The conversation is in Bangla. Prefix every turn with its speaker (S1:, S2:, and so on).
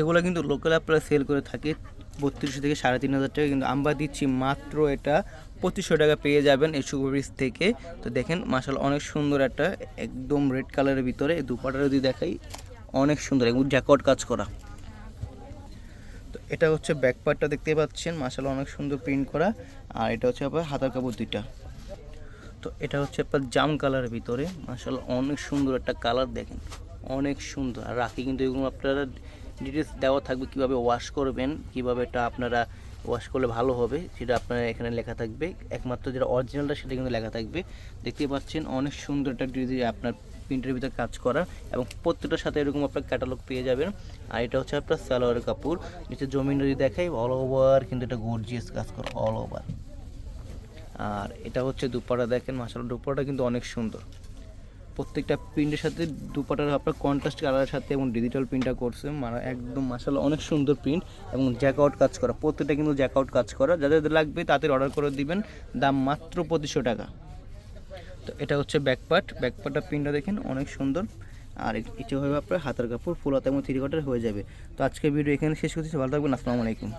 S1: এগুলো কিন্তু লোকাল আপনারা সেল করে থাকে। বত্রিশশো থেকে সাড়ে তিন হাজার টাকা কিন্তু আমরা দিচ্ছি মাত্র এটা পঁচিশশো টাকা পেয়ে যাবেন এই সুপার ব্রিজ থেকে। তো দেখেন মাসাল অনেক সুন্দর একটা একদম রেড কালারের ভিতরে। দুপাটা যদি দেখাই, অনেক সুন্দর এবং জ্যাকট কাজ করা। তো এটা হচ্ছে ব্যাক পার্টটা দেখতে পাচ্ছেন মাসাল অনেক সুন্দর প্রিন্ট করা। আর এটা হচ্ছে আপনার হাতার কাপড় দুইটা। তো এটা হচ্ছে আপনার জাম কালারের ভিতরে। মাসাল অনেক সুন্দর একটা কালার দেখেন। অনেক সুন্দর। আর রাখি কিন্তু এগুলো আপনারা ডিটেলস দেওয়া থাকবে কীভাবে ওয়াশ করবেন, কীভাবে এটা আপনারা ওয়াশ করলে ভালো হবে, সেটা আপনার এখানে লেখা থাকবে। একমাত্র যেটা অরিজিনালটা সেটা কিন্তু লেখা থাকবে। দেখতে পাচ্ছেন অনেক সুন্দর একটা ডিজাইন আপনার প্রিন্টের ভিতরে কাজ করা এবং প্রত্যেকটার সাথে এরকম আপনার ক্যাটালগ পেয়ে যাবেন। আর এটা হচ্ছে আপনার সালোয়ার কাপড়। নিচে জমিন যদি দেখাই অল ওভার কিন্তু এটা গর্জিয়াস কাজ করা অল ওভার আর এটা হচ্ছে দুপাটা দেখেন মাসাল দুপাটা কিন্তু অনেক সুন্দর। প্রত্যেকটা প্রিন্টের সাথে দুপাটার আপনার কন্ট্রাস্ট কালারের সাথে এবং ডিজিটাল প্রিন্টটা করছে। মানে একদম মাসাল অনেক সুন্দর প্রিন্ট এবং জ্যাকআউট কাজ করা। প্রত্যেকটা কিন্তু জ্যাকআউট কাজ করা। যাদের লাগবে তাদের অর্ডার করে দিবেন। দাম মাত্র পঁচিশশো টাকা। তো এটা হচ্ছে ব্যাকপার্ট ব্যাকপার্টটা প্রিন্টটা দেখেন, অনেক সুন্দর। আর এটা হবে আপনার হাতের কাপড় ফুল হাতে এবং থ্রি হয়ে যাবে। তো আজকের ভিডিও এখানে শেষ করছি। ভালো থাকবেন। আসসালামু আলাইকুম।